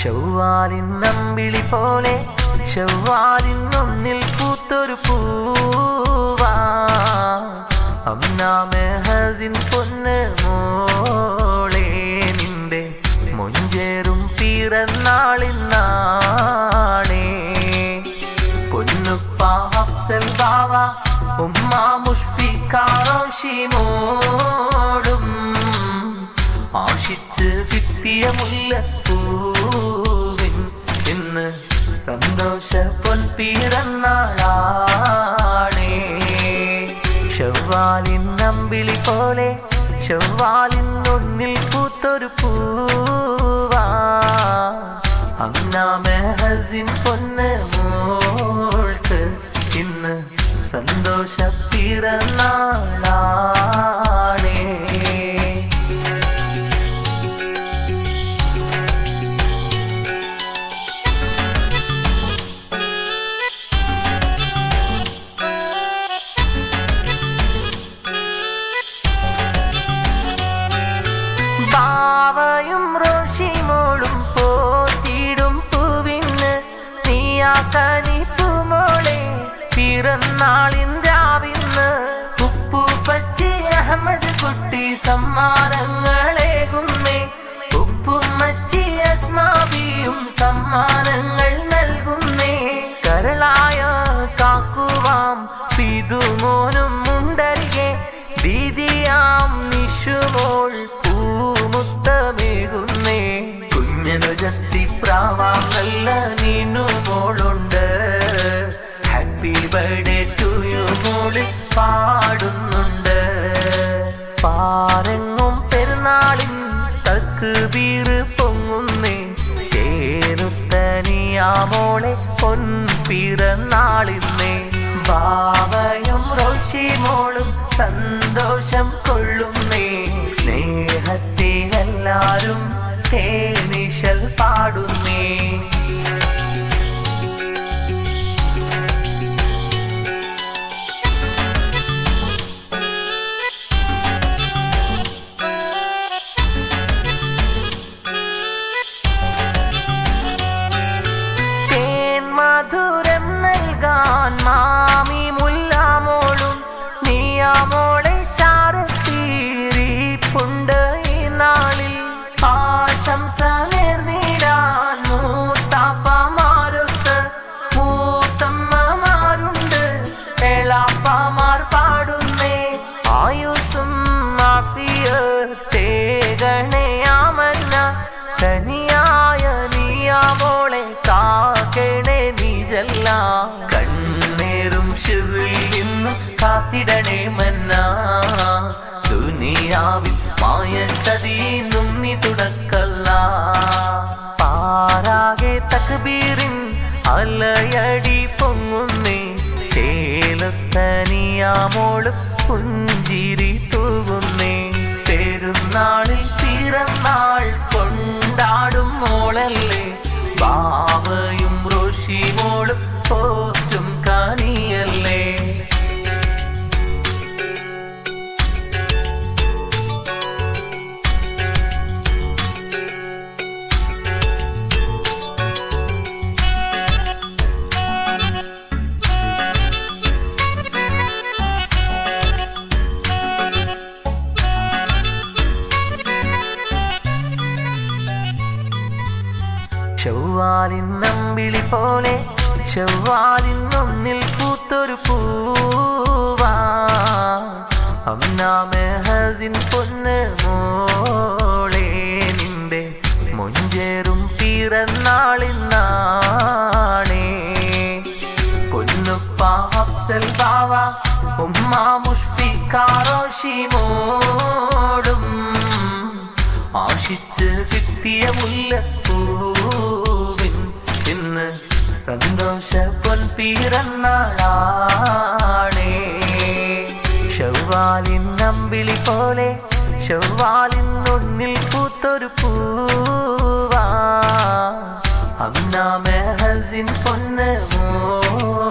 ചൊവ്വാലിൻ നമ്പിളി പോലെ ചൊവ്വാലിൻ ഒന്നിൽ പൂത്തൊരു പൂവാ. അമ്നാമെഹസിൻ പൊന്ന് മോളെ നിന്റെ മൊഞ്ചേറും പിറന്നാളിന്നാണേ പൊന്നുപ്പ അഫ്സൽ ബാവ ഉമ്മ മുഷ്ഫിക്കാറോഷിമോടും ആശിച്ച് കിട്ടിയ മുല്ലപ്പൂവിൻ ഇന്ന് സന്തോഷ പൊൻപിറന്നാളാണേ ചൊവ്വാലിൻ നമ്പിളി പോലെ ചൊവ്വാലിൻ ഒന്നിൽ പൂത്തൊരു പൂവാ. അമ്നാമെഹസിൻ പൊന്ന് മോൾക്ക് ഇന്ന് സന്തോഷ പിറന്നാളാണേ ബാവയും റോഷിമോളും പോത്തിടും പൂവിന്ന് നീയാ കനിപ്പുമോളെ പിറന്നാളിൻ രാവിന്ന് ഉപ്പു പച്ചി അഹമ്മദ് കുട്ടി സമ്മാനങ്ങളേകുന്നേ. ഉപ്പും മച്ചി അസ്മാബിയും സമ്മാനങ്ങൾ നൽകുന്നേ. കരളായ കാക്കുവാം സിതുമോനും ഉണ്ടരികെ ദീദിയാം നിഷുമോൾ ജത്തിപ്രാവാം നല്ല നീനുമോളുണ്ട് ഹാപ്പി ബർത്ത്ഡേ ടു യു മോളിൽ പാടുന്നുണ്ട്. പാരങ്ങും പെരുന്നാളിൻ തക്ക് ബീറ് പൊങ്ങുന്നേ. ചേരുത്തനിയാമോളെ പൊൻപിറന്നാളിന്നേ ബാവയും റോഷിമോളും സന്തോഷം കൊള്ളുന്നേ. സ്നേഹത്തിലെല്ലാരും തേനിശൽ പാടുന്നേ. മധുരം നൽകാൻ മാമി മുല്ലാമോളും നീയാമോളെ കാത്തിടണേ മന്ന. ദുനിയാവിൽ മായ ചതിയും നീ തുടക്കല്ല. പാരാകെ തക്ബീറിൻ അലയടി പൊങ്ങുന്നേ. ചേലത്തനിയാമോൾ പുഞ്ചിരി തൂകുന്നേ. പെരുന്നാളിൽ പിറന്നാൾ കൊണ്ടാടും ചൊവ്വാലിൻ നമ്പിളി പോലെ ചൊവ്വാലിൻ ഒന്നിൽ പൂത്തൊരു പൂവാ. അമ്നാമെഹസിൻ പൊന്ന് മോളെ നിന്റെ മൊഞ്ചേറും പിറന്നാളിന്നാണേ പൊന്നുപ്പ അഫ്സൽ ബാവ ഉമ്മ മുഷ്ഫിക്കാറോഷിമോടും ആശിച്ച് കിട്ടിയ മുല്ലപ്പൂവിൻ ഇന്ന് സന്തോഷ പൊൻപിറന്നാളാണേ ചൊവ്വാലിൻ നമ്പിളി പോലെ ചൊവ്വാലിൻ ഒന്നിൽ പൂത്തൊരു പൂവാ. അമ്നാമെഹസിൻ പൊന്ന് മോൾക്ക്